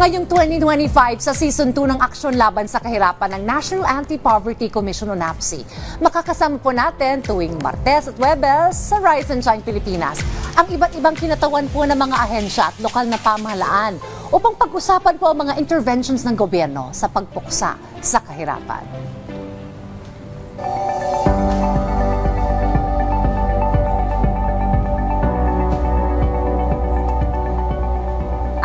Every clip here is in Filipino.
Ngayong 2025 sa Season 2 ng Aksyon Laban sa Kahirapan ng National Anti-Poverty Commission o NAPSI. Makakasama po natin tuwing Martes at Webes sa Rise and Shine Pilipinas ang iba't ibang kinatawan po ng mga ahensya at lokal na pamahalaan upang pag-usapan po ang mga interventions ng gobyerno sa pagpuksa sa kahirapan.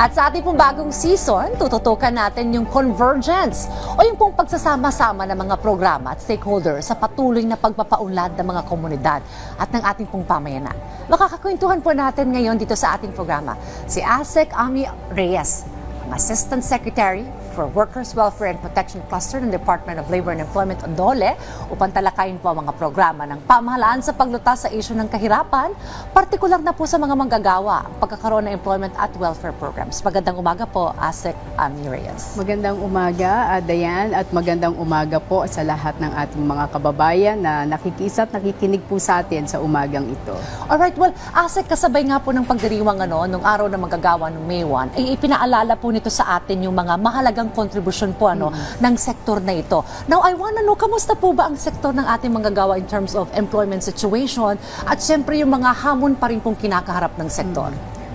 At sa ating pong bagong season, tututukan natin yung convergence o yung pong pagsasama-sama ng mga programa at stakeholders sa patuloy na pagpapaunlad ng mga komunidad at ng ating pong pamayanan. Makakakwentuhan po natin ngayon dito sa ating programa si Asek Ami Reyes, ang Assistant Secretary for Workers' Welfare and Protection Cluster ng Department of Labor and Employment o DOLE upang talakayin po ang mga programa ng pamahalaan sa paglutas sa isyu ng kahirapan, partikular na po sa mga manggagawa, ang pagkakaroon ng employment at welfare programs. Magandang umaga po, Asek Ami Reyes. Magandang umaga, ah, Dayan, at magandang umaga po sa lahat ng ating mga kababayan na nakikisa at nakikinig po sa atin sa umagang ito. Alright, well, Asek, kasabay nga po ng pagdiriwang ano, nung araw na magagawa ng May 1, ay ipinaalala po nito sa atin yung mga mahalagang kontribusyon po ano, ng sektor na ito. Now, I wanna know, kamusta po ba ang sektor ng ating manggagawa in terms of employment situation at syempre yung mga hamon pa rin pong kinakaharap ng sektor?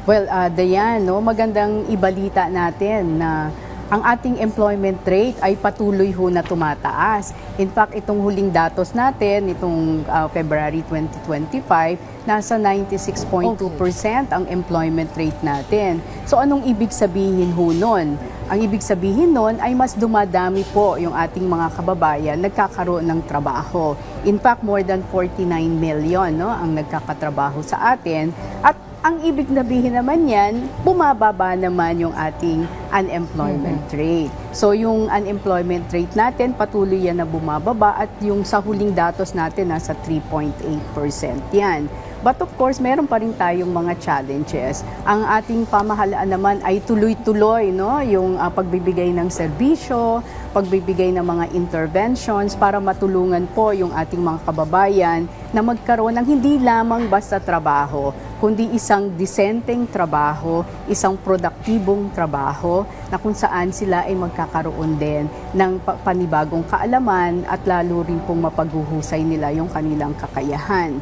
Well, uh, Dayan, no, magandang ibalita natin na ang ating employment rate ay patuloy ho na tumataas. In fact, itong huling datos natin, itong uh, February 2025, nasa 96.2% ang employment rate natin. So anong ibig sabihin ho nun? Ang ibig sabihin nun ay mas dumadami po yung ating mga kababayan nagkakaroon ng trabaho. In fact, more than 49 million no, ang nagkakatrabaho sa atin. At ang ibig sabihin naman yan, bumababa naman yung ating unemployment rate. So yung unemployment rate natin, patuloy yan na bumababa at yung sa huling datos natin nasa 3.8% yan. But of course, meron pa rin tayong mga challenges. Ang ating pamahalaan naman ay tuloy-tuloy, no? Yung ah, pagbibigay ng serbisyo, pagbibigay ng mga interventions para matulungan po yung ating mga kababayan na magkaroon ng hindi lamang basta trabaho, kundi isang disenteng trabaho, isang produktibong trabaho na kung saan sila ay magkakaroon din ng pa- panibagong kaalaman at lalo rin pong mapaghuhusay nila yung kanilang kakayahan.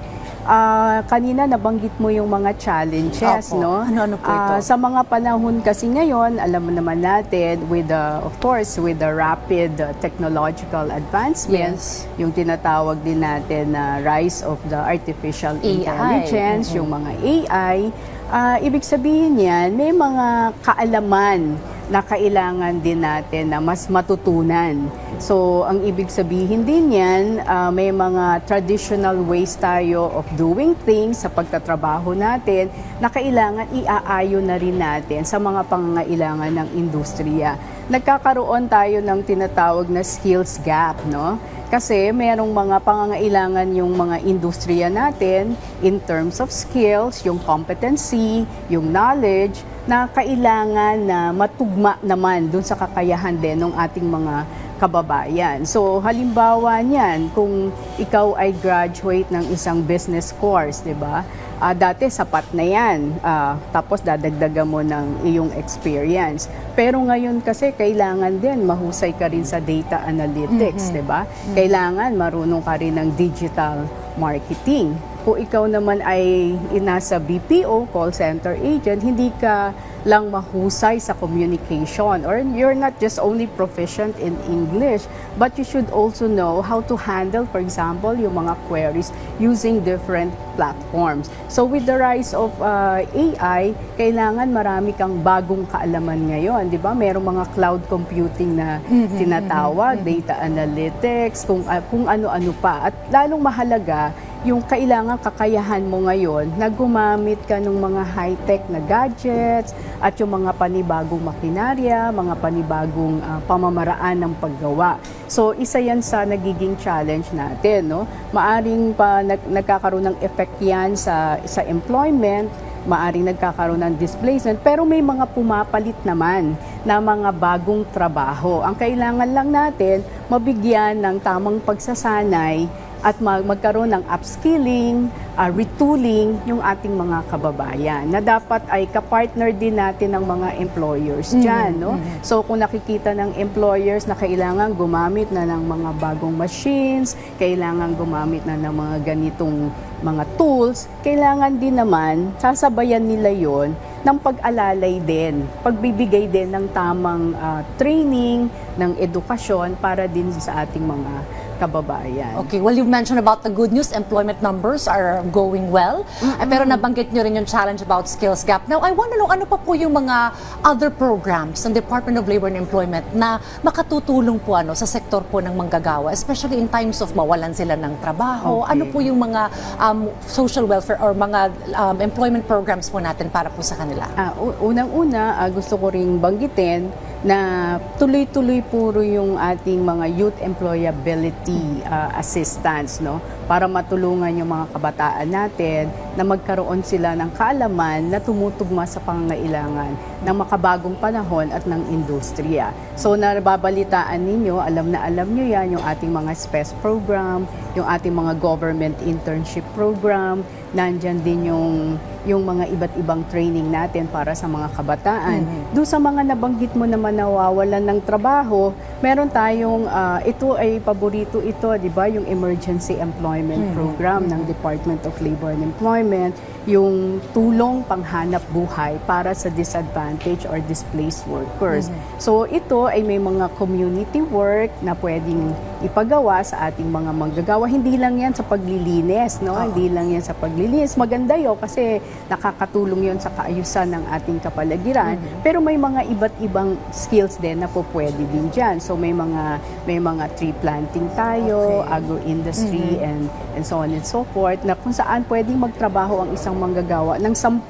Ah, kanina nabanggit mo yung mga challenges, Opo. no? Ano-ano po ito? Ah, sa mga panahon kasi ngayon, alam mo naman natin, with the, of course, with the rapid uh, technological advancements, yung tinatawag din natin na rise of the artificial AI. intelligence, Mhm. yung mga AI, ah, ibig sabihin yan, may mga kaalaman na kailangan din natin na mas matutunan. So, ang ibig sabihin din yan, ah, may mga traditional ways tayo of doing things sa pagtatrabaho natin na kailangan iaayon na rin natin sa mga pangangailangan ng industriya. Nagkakaroon tayo ng tinatawag na skills gap, no? Kasi merong mga pangangailangan yung mga industriya natin in terms of skills, yung competency, yung knowledge, na kailangan na matugma naman dun sa kakayahan din ng ating mga kababayan. So halimbawa niyan, kung ikaw ay graduate ng isang business course, 'di ba? Ah, dati sapat na 'yan. Ah, tapos dadagdagan mo ng iyong experience. Pero ngayon kasi kailangan din mahusay ka rin sa data analytics, 'di ba? Kailangan marunong ka rin ng digital marketing. Kung ikaw naman ay nasa BPO, call center agent, hindi ka lang mahusay sa communication or you're not just only proficient in English, but you should also know how to handle, for example, yung mga queries using different platforms. So with the rise of uh, AI, kailangan marami kang bagong kaalaman ngayon, di ba? Merong mga cloud computing na tinatawag, data analytics, kung, uh, kung ano-ano pa. At lalong mahalaga, yung kailangan kakayahan mo ngayon na gumamit ka ng mga high-tech na gadgets at yung mga panibagong makinarya, mga panibagong ah, pamamaraan ng paggawa. So isa yan sa nagiging challenge natin, no? Maaring pa nag- nagkakaroon ng effect yan sa sa employment, maaring nagkakaroon ng displacement, pero may mga pumapalit naman na mga bagong trabaho. Ang kailangan lang natin, mabigyan ng tamang pagsasanay at mag- magkaroon ng upskilling, uh, retooling yung ating mga kababayan na dapat ay kapartner din natin ng mga employers dyan. No? So kung nakikita ng employers na kailangan gumamit na ng mga bagong machines, kailangan gumamit na ng mga ganitong mga tools, kailangan din naman sasabayan nila yon ng pag-alalay din, pagbibigay din ng tamang ah, training, ng edukasyon para din sa ating mga kababayan. Okay, well, you've mentioned about the good news. Employment numbers are going well. Eh, pero nabanggit nyo rin yung challenge about skills gap. Now, I want to know, ano pa po yung mga other programs ng Department of Labor and Employment na makatutulong po ano, sa sektor po ng manggagawa, especially in times of mawalan sila ng trabaho. Okay. Ano po yung mga um, social welfare or mga um, employment programs po natin para po sa kanila? Ah, u- unang-una, ah, gusto ko ring banggitin na tuloy-tuloy puro yung ating mga youth employability ah, assistance no? Para matulungan yung mga kabataan natin na magkaroon sila ng kaalaman na tumutugma sa pangangailangan ng makabagong panahon at ng industriya. So nababalitaan ninyo, alam na alam nyo yan, yung ating mga SPES program, yung ating mga government internship program, nandyan din yung yung mga iba't ibang training natin para sa mga kabataan. Doon sa mga nabanggit mo naman nawawalan ng trabaho, meron tayong ah, ito ay paborito ito, 'di ba, yung Emergency Employment Program ng Department of Labor and Employment, yung tulong panghanap buhay para sa disadvantaged or displaced workers. So ito ay may mga community work na pwedeng ipagawa sa ating mga manggagawa. Hindi lang yan sa paglilinis, no? Hindi lang yan sa paglilinis. Maganda yun kasi nakakatulong yon sa kaayusan ng ating kapaligiran. Pero may mga iba't ibang skills din na po pwede din dyan. So may mga may mga tree planting tayo, Okay. agro-industry and and so on and so forth na kung saan pwedeng magtrabaho ang isang manggagawa ng 10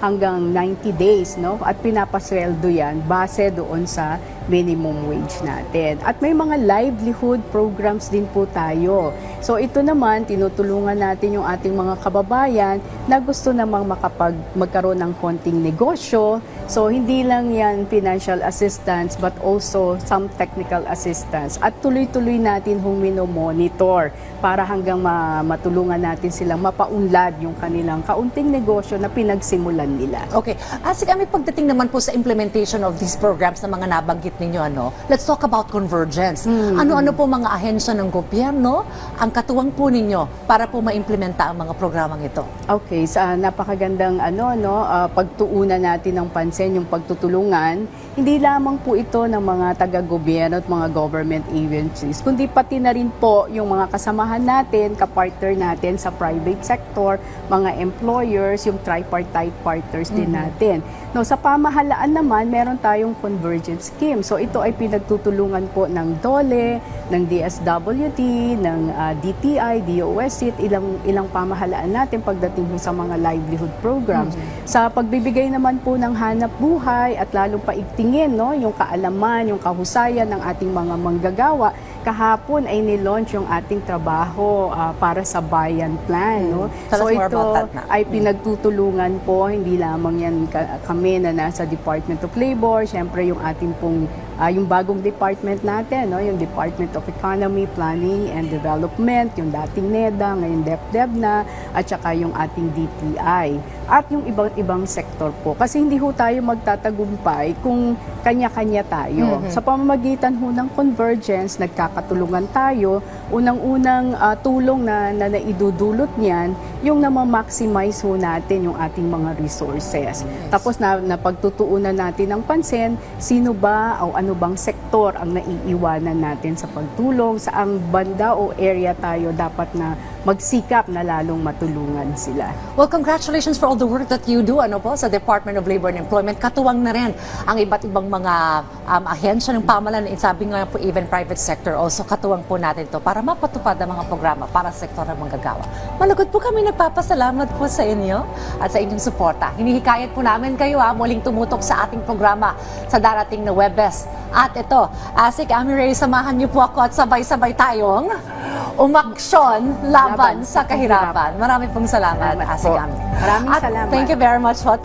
hanggang 90 days, no? At pinapasweldo yan base doon sa minimum wage natin. At may mga livelihood programs din po tayo. So ito naman, tinutulungan natin yung ating mga kababayan na gusto namang makapag magkaroon ng konting negosyo. So hindi lang yan financial assistance but also some technical assistance. At tuloy-tuloy natin hong monitor para hanggang ma- matulungan natin silang mapaunlad yung kanilang kaunting negosyo na pinagsimulan nila. Okay. Asi kami pagdating naman po sa implementation of these programs na mga nabanggit ninyo, ano, let's talk about convergence. Ano-ano po mga ahensya ng gobyerno ang katuwang po ninyo para po ma-implementa ang mga programang ito? Okay, sa napakagandang ano no, ah, pagtuunan natin ng pansin yung pagtutulungan, hindi lamang po ito ng mga taga-gobyerno at mga government agencies, kundi pati na rin po yung mga kasamahan natin, kapartner natin sa private sector, mga employers, yung tripartite partners din natin. No, sa pamahalaan naman, meron tayong convergence scheme. So ito ay pinagtutulungan po ng DOLE, ng DSWD, ng ah, DTI, DOSIT, ilang ilang pamahalaan natin pagdating po sa mga livelihood programs. Sa pagbibigay naman po ng hanap buhay at lalong paigtingin no, yung kaalaman, yung kahusayan ng ating mga manggagawa, kahapon ay nilaunch yung ating trabaho ah, para sa bayan plan. No? Tell us more ito ay pinagtutulungan po, hindi lamang yan ka- kami na nasa Department of Labor, syempre yung ating pong, ah, yung bagong department natin, no? yung Department of Economy, Planning and Development, yung dating NEDA, ngayon DepDev na, at saka yung ating DTI. At yung ibang ibang sektor po. Kasi hindi ho tayo magtatagumpay kung kanya-kanya tayo. Sa pamamagitan ho ng convergence, nagkakatulungan tayo, unang-unang ah, tulong na, na naidudulot niyan, yung na maximize ho natin yung ating mga resources. Tapos na, napagtutuunan natin ng pansin, sino ba o ano bang sektor ang naiiwanan natin sa pagtulong, saang banda o area tayo dapat na magsikap na lalong matulungan sila. Well, congratulations for all the work that you do ano po, sa Department of Labor and Employment. Katuwang na rin ang iba't ibang mga um, ahensya ng pamahalaan. And Sabi nga po, even private sector also katuwang po natin to para mapatupad ang mga programa para sa sektor ng manggagawa. Malugod po kami nagpapasalamat po sa inyo at sa inyong suporta. Hinihikayat po namin kayo ha, muling tumutok sa ating programa sa darating na Webes. At ito, Asik Amiray, samahan niyo po ako at sabay-sabay tayong umaksyon laban, Laban sa kahirapan. Marami pong salamat, Asik. Ami. Maraming At salamat. Thank you very much po.